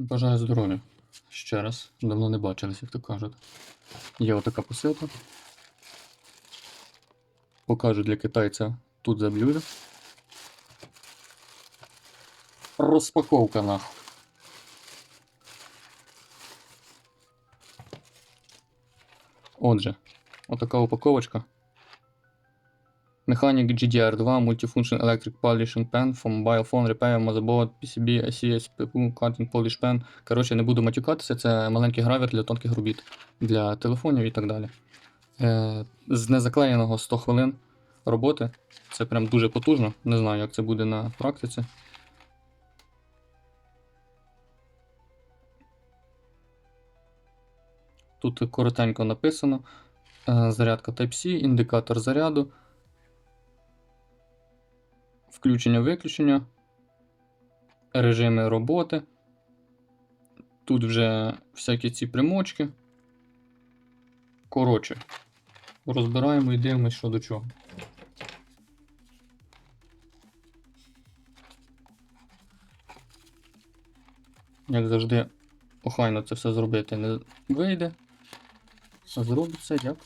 Бажаю здоров'я. Ще раз. Давно не бачились, як то кажуть. Є отака посилка. Покажу для китайця тут за блюдо. Розпаковка нахуй. Отже, отака упаковочка. Mechanic GDR2 Multifunction Electric Polishing Pen for Mobile Phone Repair Motherboard PCB ICS PPU Cutting Polish Pen. Коротше, не буду матюкатися, це маленький гравер для тонких робіт, для телефонів і так далі. Е, з незаклеєного 100 хвилин роботи. Це прям дуже потужно. Не знаю, як це буде на практиці. Тут коротенько написано. Е, Зарядка Type-C, індикатор заряду, включення-виключення, режими роботи. Тут вже всякі ці примочки. Коротше, розбираємо і дивимося, що до чого. Як завжди, охайно це все зробити не вийде. А зробиться як.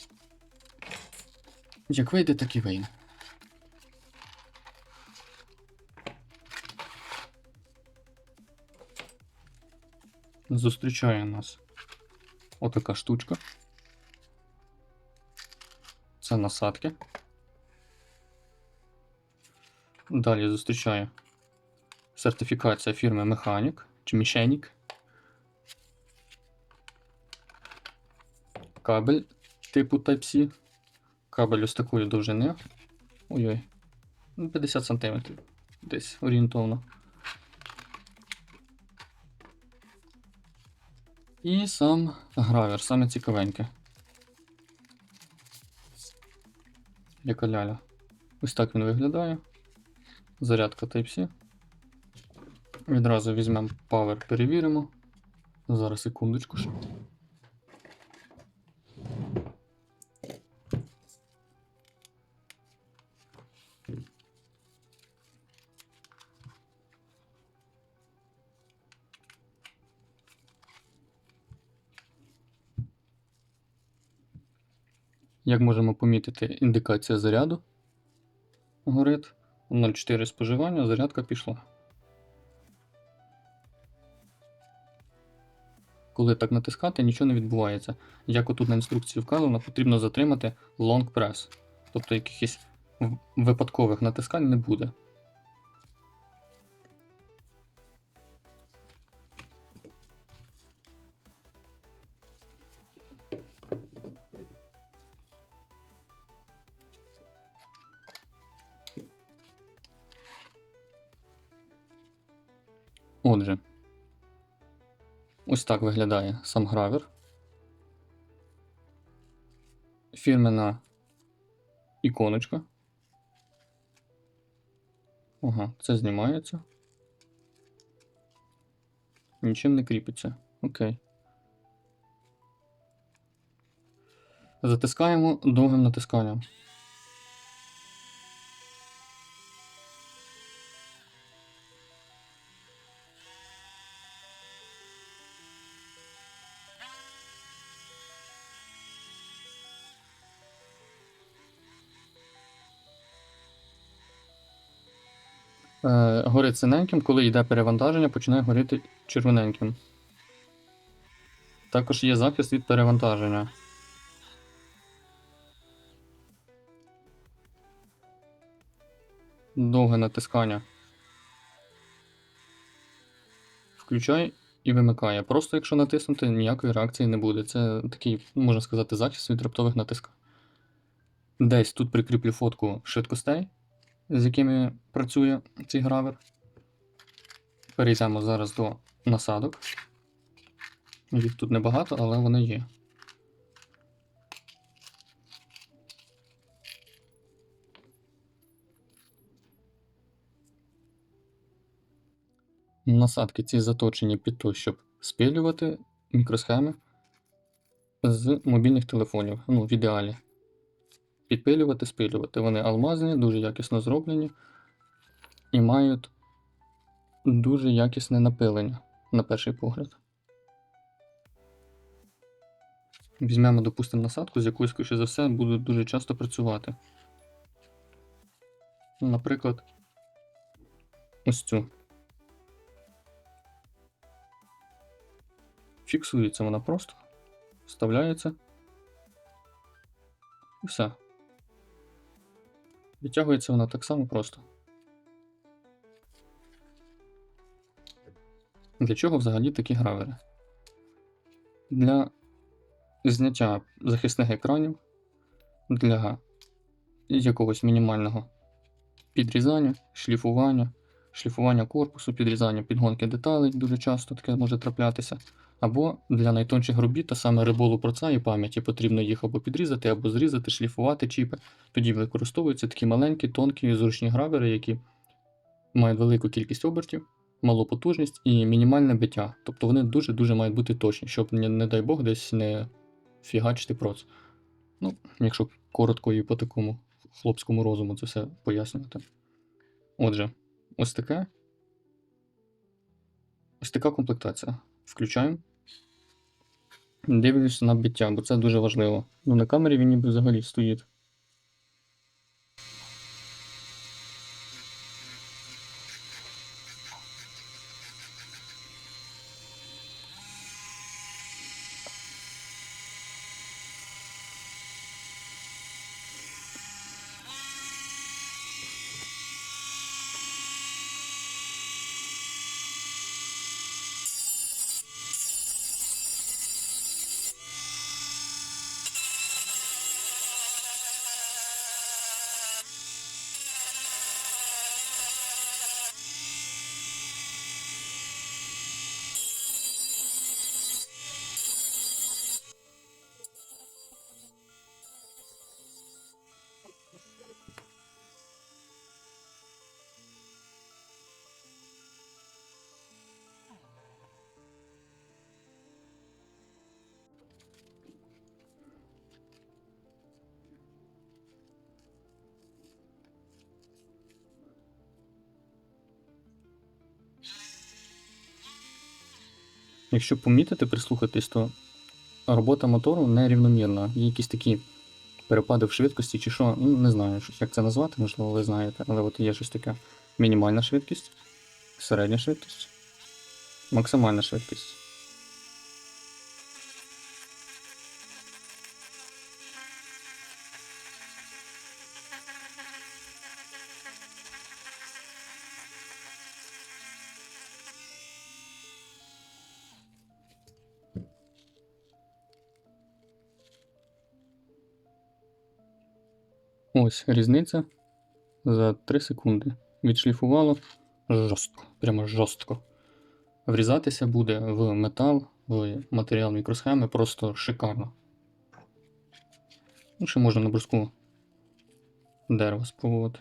Як вийде, так і вийде. Зустрічає нас отака штучка. Це насадки. Далі зустрічає сертифікація фірми Механік чи Мішенік. Кабель типу Type-C. Кабель ось такої довжини. Ой-ой. Ну, 50 см. Десь орієнтовно. І сам гравер, саме цікавеньке. Яка ляля. Ось так він виглядає. Зарядка Type-C. Відразу візьмемо Power, перевіримо. Зараз секундочку. ще. Як можемо помітити, індикація заряду горить. 0,4 споживання, зарядка пішла. Коли так натискати, нічого не відбувається. Як отут на інструкції вказано, потрібно затримати long press. Тобто якихось випадкових натискань не буде. Отже, ось так виглядає сам гравер. Фірмена іконочка. Ага, це знімається. Нічим не кріпиться. Окей. Затискаємо довгим натисканням. Горить синеньким, коли йде перевантаження, починає горіти червоненьким. Також є захист від перевантаження. Довге натискання. Включай і вимикає. Просто якщо натиснути, ніякої реакції не буде. Це такий, можна сказати, захист від раптових натискань. Десь тут прикріплю фотку швидкостей, з якими працює цей гравер. Перейдемо зараз до насадок. Їх тут небагато, але вони є. Насадки ці заточені під те, щоб спилювати мікросхеми з мобільних телефонів. Ну, в ідеалі. Підпилювати, спилювати. Вони алмазні, дуже якісно зроблені і мають дуже якісне напилення. на перший погляд. Візьмемо, допустимо, насадку, з якою, скоріше за все, буду дуже часто працювати. Наприклад, ось цю. Фіксується вона просто, вставляється. І все. Відтягується вона так само просто. Для чого взагалі такі гравери? Для зняття захисних екранів, для якогось мінімального підрізання, шліфування, шліфування корпусу, підрізання підгонки деталей дуже часто таке може траплятися. Або для найтонших робіт, та саме риболу проца і пам'яті потрібно їх або підрізати, або зрізати, шліфувати чіпи. Тоді використовуються такі маленькі, тонкі, зручні гравери, які мають велику кількість обертів, малу потужність і мінімальне биття. Тобто вони дуже-дуже мають бути точні, щоб, не дай Бог, десь не фігачити проц. Ну, якщо коротко і по такому хлопському розуму це все пояснювати. Отже, ось таке. Ось така комплектація. Включаємо. Дивлюся на биття, бо це дуже важливо. Ну, на камері він ніби взагалі стоїть. Якщо помітити, прислухатись, то робота мотору нерівномірна. Є якісь такі перепади в швидкості чи що, ну не знаю, як це назвати, можливо, ви знаєте, але от є щось таке. Мінімальна швидкість, середня швидкість, максимальна швидкість. Ось різниця за 3 секунди. Відшліфувало жорстко, прямо жорстко. Врізатися буде в метал, в матеріал мікросхеми просто шикарно. Ну, ще можна на бруску дерева спробувати.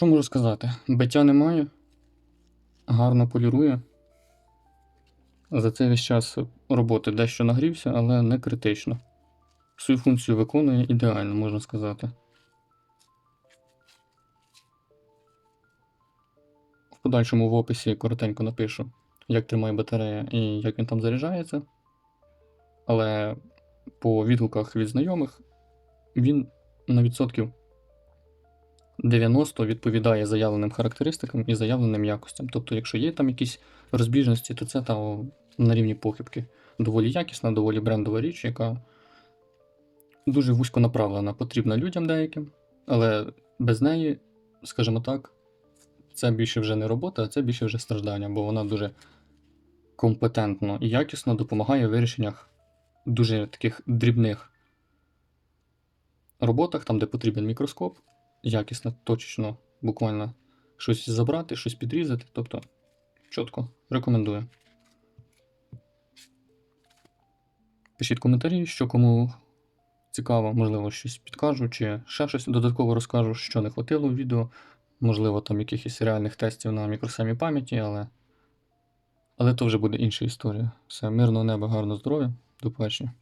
Що можу сказати? Биття немає, гарно полірує. За цей весь час роботи дещо нагрівся, але не критично. Свою функцію виконує ідеально, можна сказати. В подальшому в описі коротенько напишу, як тримає батарея і як він там заряджається. Але по відгуках від знайомих він на відсотків 90 відповідає заявленим характеристикам і заявленим якостям. Тобто, якщо є там якісь розбіжності, то це там на рівні похибки. Доволі якісна, доволі брендова річ, яка дуже вузько направлена, потрібна людям деяким, але без неї, скажімо так, це більше вже не робота, а це більше вже страждання, бо вона дуже компетентно і якісно допомагає в вирішеннях дуже таких дрібних роботах, там, де потрібен мікроскоп, якісно, точечно, буквально щось забрати, щось підрізати. Тобто, чітко, рекомендую. Пишіть коментарі, що кому цікаво, можливо, щось підкажу, чи ще щось додатково розкажу, що не хватило в відео. Можливо, там якихось реальних тестів на мікросхемі пам'яті, але. Але то вже буде інша історія. Все, мирного неба, гарного здоров'я, до побачення.